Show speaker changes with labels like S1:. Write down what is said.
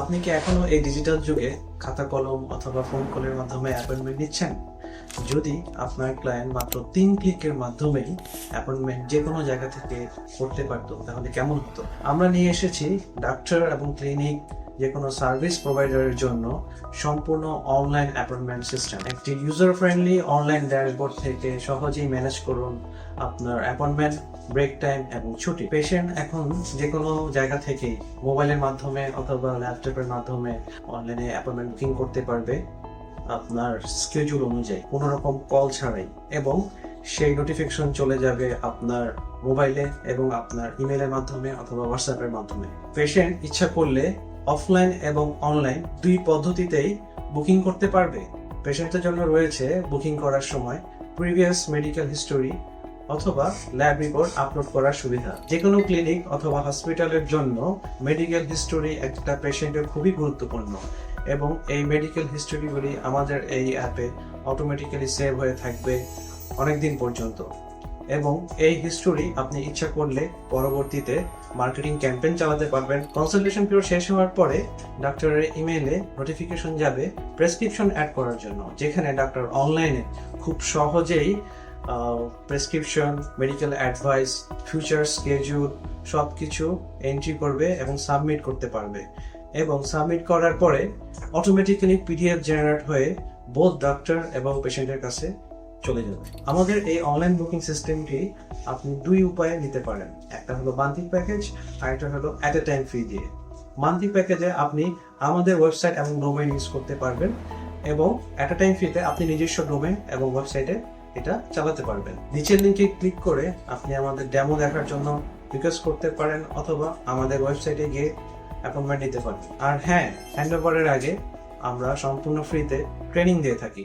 S1: আপনি কি এখনও এই ডিজিটাল যুগে খাতা কলম অথবা ফোন কলের মাধ্যমে অ্যাপয়েন্টমেন্ট নিচ্ছেন? যদি আপনার ক্লায়েন্ট মাত্র তিন ক্লিকের মাধ্যমেই অ্যাপয়েন্টমেন্ট যে কোনো জায়গা থেকে করতে পারতো, তাহলে কেমন হতো? আমরা নিয়ে এসেছি ডাক্তার এবং ক্লিনিক যে কোনো সার্ভিস প্রোভাইডারের জন্য সম্পূর্ণ অনলাইন অ্যাপয়েন্টমেন্ট সিস্টেম একটি ইউজার ফ্রেন্ডলি অনলাইন ড্যাশবোর্ড থেকে সহজেই ম্যানেজ করুন আপনার অ্যাপয়েন্টমেন্ট ব্রেক টাইম এবং ছুটি। পেশেন্ট এখন যে কোনো জায়গা থেকেই মোবাইলের মাধ্যমে অথবা ল্যাপটপের মাধ্যমে অনলাইনে অ্যাপয়েন্টমেন্ট বুকিং করতে পারবে আপনার স্কেজুল অনুযায়ী। কোনো রকম কল ছাড়াই এবং সেই নোটিফিকেশন চলে যাবে আপনার মোবাইলে এবং আপনার ইমেলের মাধ্যমে অথবা হোয়াটসঅ্যাপের মাধ্যমে। পেশেন্ট ইচ্ছা করলে অফলাইন এবং অনলাইন দুই পদ্ধতিতেই বুকিং করতে পারবে। পেশেন্টের জন্য রয়েছে বুকিং করার সময় প্রিভিয়াস মেডিকেল হিস্টোরি অথবা ল্যাব রিপোর্ট আপলোড করার সুবিধা। যে কোনো ক্লিনিক অথবা হসপিটালের জন্য মেডিকেল হিস্টোরি একটা পেশেন্টের খুবই গুরুত্বপূর্ণ এবং এই মেডিকেল হিস্টোরিগুলি আমাদের এই অ্যাপে অটোমেটিক্যালি সেভ হয়ে থাকবে অনেক দিন পর্যন্ত। এবং এই হিস্টোরি আপনি ইচ্ছা করলে পরবর্তীতে মার্কেটিং ক্যাম্পেইন চালাতে পারবেন। কনসালটেশন পিরিয়ড শেষ হওয়ার পরে ডাক্তারের ইমেইলে নোটিফিকেশন যাবে প্রেসক্রিপশন অ্যাড করার জন্য, যেখানে ডাক্তার অনলাইনে খুব সহজেই prescription medical advice future schedule সব কিছু এন্ট্রি করবে এবং সাবমিট করতে পারবে। এবং সাবমিট করার পরে অটোমেটিক্যালি পিডিএফ জেনারেট হয়ে বোধ ডাক্তার এবং পেশেন্টের কাছে চলে যাবে। আমাদের এই অনলাইন বুকিং সিস্টেমটি আপনি দুই উপায়ে নিতে পারেন। একটা হলো মান্থলি প্যাকেজ আর একটা হলো অ্যাট এ টাইম ফি দিয়ে। মান্থলি প্যাকেজে আপনি আমাদের ওয়েবসাইট এবং ডোমেইন ইউজ করতে পারবেন এবং অ্যাট এ টাইম ফিতে আপনি নিজস্ব ডোমেইন এবং ওয়েবসাইটে এটা চালাতে পারবেন। নিচের লিঙ্কে ক্লিক করে আপনি আমাদের ডেমো দেখার জন্য রিকোয়েস্ট করতে পারেন অথবা আমাদের ওয়েবসাইটে গিয়ে অ্যাপয়েন্টমেন্ট নিতে পারেন। আর হ্যাঁ হ্যান্ড ওভারের আগে আমরা সম্পূর্ণ ফ্রিতে ট্রেনিং দিয়ে থাকি।